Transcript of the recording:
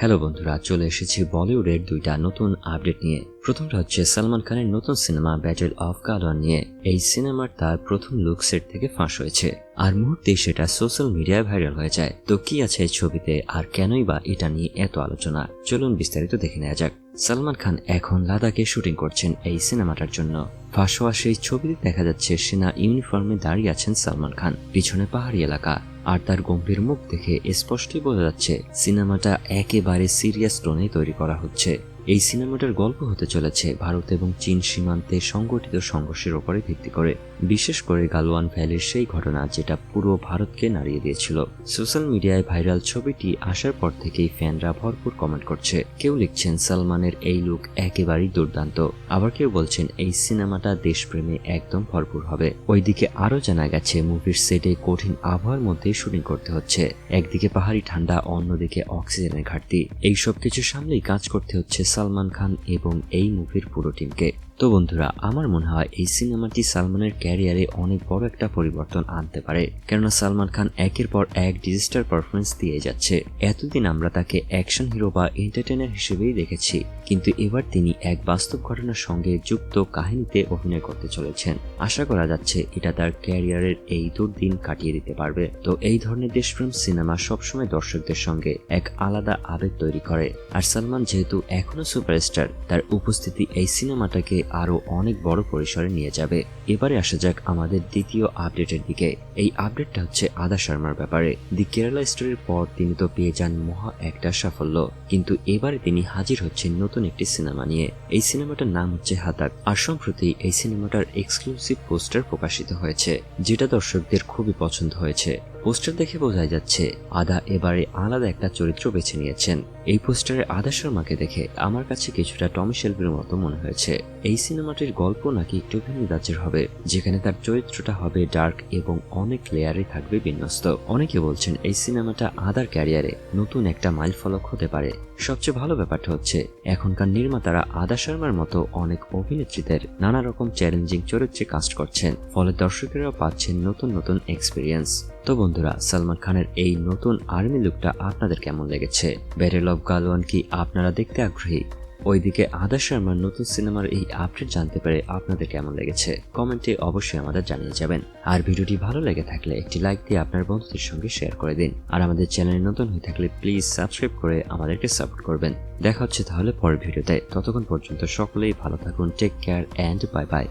Hello বন্ধুরা, চলে এসেছি বলিউডের দুইটা নতুন আপডেট নিয়ে। প্রথমটা হচ্ছে সালমান খানের নতুন সিনেমা ব্যাটেল অফ গালোয়ান নিয়ে। এই সিনেমার তার প্রথম লুক সেট থেকে ফাঁস হয়েছে। আর মুহূর্তেই সেটা সোশ্যাল মিডিয়ায় ভাইরাল হয়ে যায়। তো কি আছে এই ছবিতে, আর কেনই বা এটা নিয়ে এত আলোচনা? চলুন বিস্তারিত দেখে নেওয়া যাক। সালমান খান এখন লাদাখে শুটিং করছেন এই সিনেমাটার জন্য। ফাঁস হওয়া সেই ছবিতে দেখা যাচ্ছে সেনা ইউনিফর্মে দাঁড়িয়ে আছেন সালমান খান। পিছনে পাহাড়ি এলাকা। আর তার গম্ভীর মুখ দেখে স্পষ্টই বোঝা যাচ্ছে, সিনেমাটা একেবারে সিরিয়াস টোনে তৈরি করা হচ্ছে। এই সিনেমাটার গল্প হতে চলেছে ভারত এবং চীন সীমান্তে সংগঠিত সংঘর্ষের ওপরে ভিত্তি করে। বিশেষ করে গালওয়ান ভ্যালির সেই ঘটনা যেটা পুরো ভারতকে নাড়িয়ে দিয়েছিল। সোশ্যাল মিডিয়ায় ভাইরাল ছবিটি আসার পর থেকেই ফ্যানরা ভরপুর কমেন্ট করছে। কেউ লিখছেন, সালমানের এই লুক একেবারেই দুর্দান্ত। আবার কেউ বলছেন, এই সিনেমাটা দেশপ্রেমে একদম ভরপুর হবে। ওইদিকে আরও জানা গেছে, মুভির সেটে কঠিন আবহাওয়ার মধ্যে শুটিং করতে হচ্ছে। একদিকে পাহাড়ি ঠান্ডা, অন্যদিকে অক্সিজেনের ঘাটতি। এই সব কিছু সামলেই কাজ করতে হচ্ছে সালমান খান এবং এই মুভির পুরো টিমকে তো বন্ধুরা, আমার মনে হয় এই সিনেমাটি সালমানের ক্যারিয়ারে অনেক বড় একটা পরিবর্তন আনতে পারে। কেননা সালমান খান একের পর এক ডিজিস্টার পারফরমেন্স দিয়ে যাচ্ছে। এতদিন আমরা তাকে অ্যাকশন হিরো বা এন্টারটেনার হিসেবেই দেখেছি, কিন্তু এবার তিনি এক বাস্তব ঘটনার সঙ্গে যুক্ত কাহিনীতে অভিনয় করতে চলেছেন। আশা করা যাচ্ছে এটা তার ক্যারিয়ারের এই দুর্দিন কাটিয়ে দিতে পারবে। তো এই ধরনের দেশপ্রেম সিনেমা সবসময় দর্শকদের সঙ্গে এক আলাদা আবেগ তৈরি করে। আর সালমান যেহেতু এখনও সুপারস্টার তার উপস্থিতি এই সিনেমাটাকে আরও অনেক বড় পরিসরে নিয়ে যাবে। এবারে আসা যাক আমাদের দ্বিতীয় আপডেটের দিকে। এই আপডেটটা হচ্ছে আদা শর্মার ব্যাপারে। দি কেরালা স্টোরির পর তিনি তো পেয়ে যান মহা একটা সাফল্য। কিন্তু এবারে তিনি হাজির হচ্ছেন নতুন একটি সিনেমা নিয়ে। এই সিনেমাটার নাম হচ্ছে হাতাক। আর সম্প্রতি এই সিনেমাটার এক্সক্লুসিভ পোস্টার প্রকাশিত হয়েছে, যেটা দর্শকদের খুবই পছন্দ হয়েছে। পোস্টার দেখে বোঝা যাচ্ছে, আদা এবারে আলাদা একটা চরিত্র বেছে নিয়েছেন। এই পোস্টারে আদা শর্মাকে দেখে আমার কাছে কিছুটা টমি শেলবির মতো মনে হয়েছে। এই সিনেমাটির গল্প নাকি একটু ভিন্ন রাজ্যের হবে, যেখানে তার চরিত্রটা হবে ডার্ক এবং অনেক লেয়ারে থাকবে বিন্যস্ত। অনেকে বলছেন এই সিনেমাটা আদার ক্যারিয়ারে নতুন একটা মাইল ফলক হতে পারে। সবচেয়ে ভালো ব্যাপারটা হচ্ছে, এখনকার নির্মাতারা আদা শর্মার মতো অনেক অভিনেত্রীদের নানা রকম চ্যালেঞ্জিং চরিত্রে কাস্ট করছেন, ফলে দর্শকেরাও পাচ্ছেন নতুন নতুন এক্সপিরিয়েন্স তো বন্ধুরা, সালমান খানের এই নতুন আর্মি লুকটা আপনাদের কেমন লেগেছে? ব্যাটেল অফ গালওয়ান কি আপনারা দেখতে আগ্রহী? ওইদিকে আদা শর্মার নতুন সিনেমার এই আপডেট জানতে পেরে আপনাদের কেমন লেগেছে? কমেন্টে অবশ্যই আমাদের জানিয়ে যাবেন। আর ভিডিওটি ভালো লেগে থাকলে একটি লাইক দিয়ে আপনার বন্ধুদের সঙ্গে শেয়ার করে দিন। আর আমাদের চ্যানেলে নতুন হয়ে থাকলে প্লিজ সাবস্ক্রাইব করে আমাদেরকে সাপোর্ট করবেন। দেখা হচ্ছে তাহলে পরের ভিডিওতে। ততক্ষণ পর্যন্ত সকলেই ভালো থাকুন। Take care and bye bye.